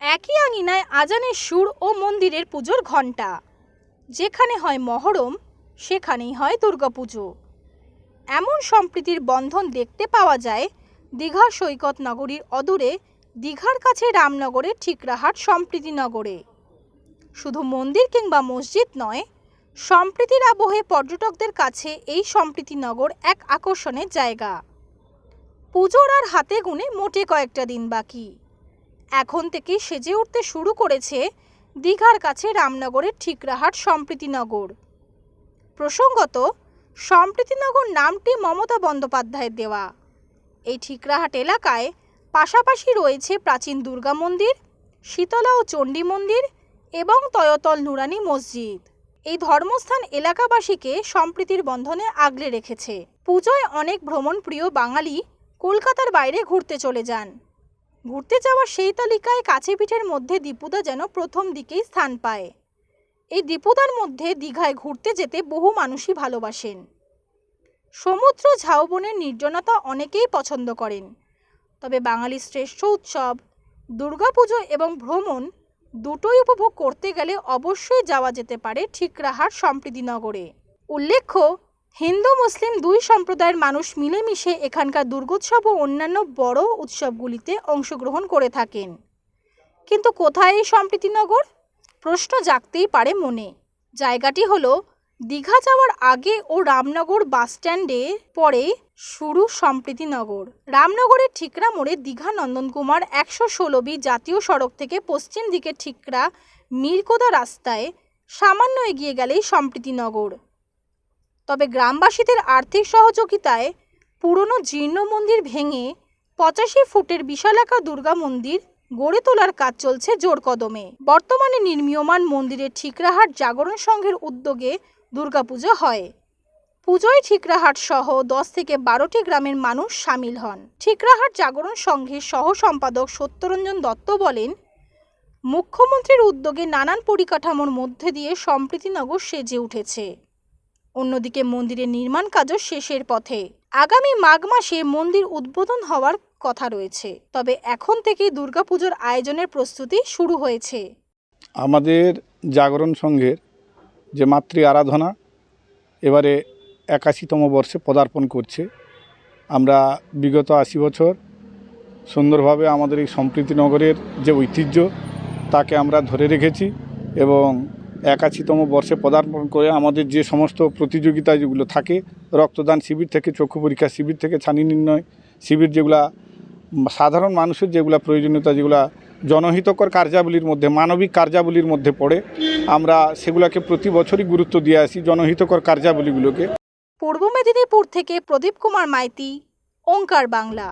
একই আঙিনায় আজানের সুর ও মন্দিরের পুজোর ঘণ্টা। যেখানে হয় মহরম, সেখানেই হয় দুর্গাপুজো। এমন সম্প্রীতির বন্ধন দেখতে পাওয়া যায় দীঘা সৈকত নগরীর অদূরে দীঘার কাছে রামনগরের ঠিকরাহাট সম্প্রীতিনগরে শুধু মন্দির কিংবা মসজিদ নয়, সম্প্রীতির আবহে পর্যটকদের কাছে এই সম্প্রীতি নগর এক আকর্ষণের জায়গা। পুজোর আর হাতে গুনে মোটে কয়েকটা দিন বাকি। এখন থেকেই সেজে উঠতে শুরু করেছে দীঘার কাছে রামনগরের ঠিকরাহাট সম্প্রীতিনগর। প্রসঙ্গত, সম্প্রীতিনগর নামটি মমতা বন্দ্যোপাধ্যায়ের দেওয়া। এই ঠিকরাহাট এলাকায় পাশাপাশি রয়েছে প্রাচীন দুর্গা মন্দির, শীতলা ও চণ্ডী মন্দির এবং তয়তল নুরানি মসজিদ। এই ধর্মস্থান এলাকাবাসীকে সম্প্রীতির বন্ধনে আগলে রেখেছে। পুজোয় অনেক ভ্রমণপ্রিয় বাঙালি কলকাতার বাইরে ঘুরতে চলে যান। ঘুরতে যাওয়ার সেই তালিকায় কাছে পিঠের মধ্যে দীপুদা যেন প্রথম দিকেই স্থান পায়। এই দীপুদার মধ্যে দীঘায় ঘুরতে যেতে বহু মানুষই ভালোবাসেন। সমুদ্র ঝাউবনের নির্জনতা অনেকেই পছন্দ করেন। তবে বাঙালির শ্রেষ্ঠ উৎসব, দুর্গাপুজো এবং ভ্রমণ দুটোই উপভোগ করতে গেলে অবশ্যই যাওয়া যেতে পারে ঠিকরাহাট সম্প্রীতিনগরে। উল্লেখ্য হিন্দু, মুসলিম দুই সম্প্রদায়ের মানুষ মিলেমিশে এখানকার দুর্গোৎসব ও অন্যান্য বড় উৎসবগুলিতে অংশগ্রহণ করে থাকেন। কিন্তু কোথায় এই সম্প্রীতিনগর প্রশ্ন জাগতেই পারে মনে। জায়গাটি হলো দীঘা যাওয়ার আগে ও রামনগর বাসস্ট্যান্ডে পরে শুরু সম্প্রীতিনগর রামনগরের ঠিকরা মোড়ে দীঘা নন্দনকুমার একশো ষোলো বি জাতীয় সড়ক থেকে পশ্চিম দিকে ঠিকরা মিরকোদা রাস্তায় সামান্য এগিয়ে গেলেই সম্প্রীতিনগর তবে গ্রামবাসীদের আর্থিক সহযোগিতায় পুরনো জীর্ণ মন্দির ভেঙে পঁচাশি ফুটের বিশালাকার দুর্গা মন্দির গড়ে তোলার কাজ চলছে জোর কদমে বর্তমানে নির্মীয়মান মন্দিরের ঠিকরাহাট জাগরণ সংঘের উদ্যোগে দুর্গাপুজো হয়। পুজোয় ঠিকরাহাট সহ দশ থেকে বারোটি গ্রামের মানুষ সামিল হন। ঠিকরাহাট জাগরণ সংঘের সহ সম্পাদক সত্যরঞ্জন দত্ত বলেন, মুখ্যমন্ত্রীর উদ্যোগে নানান পরিকাঠামোর মধ্যে দিয়ে সম্প্রীতিনগর সেজে উঠেছে। অন্যদিকে মন্দিরের নির্মাণ কাজও শেষের পথে। আগামী মাঘ মাসে মন্দির উদ্বোধন হওয়ার কথা রয়েছে, তবে এখন থেকেই দুর্গাপুজোর আয়োজনের প্রস্তুতি শুরু হয়েছে। আমাদের জাগরণ সংঘের যে মাতৃ আরাধনা, এবারে একাশিতম বর্ষে পদার্পণ করছে। আমরা বিগত আশি বছর সুন্দরভাবে আমাদের এই সম্প্রীতিনগরের যে ঐতিহ্য, তাকে আমরা ধরে রেখেছি এবং একাশিতম বর্ষে পদার্পণ করে আমাদের যে সমস্ত প্রতিযোগিতা যেগুলো থাকে, রক্তদান শিবির থেকে, চক্ষু পরীক্ষা শিবির থেকে, ছানি নির্ণয় শিবির যেগুলা, সাধারণ মানুষের যেগুলা প্রয়োজনীয়তা যেগুলা জনহিতকর কার্যাবলীর মধ্যে, মানবিক কার্যাবলীর মধ্যে পড়ে, আমরা সেগুলোকে প্রতি বছরই গুরুত্ব দিয়ে আসি জনহিতকর কার্যাবলীগুলোকে। পূর্ব মেদিনীপুর থেকে প্রদীপ কুমার মাইতি, ওঙ্কার বাংলা।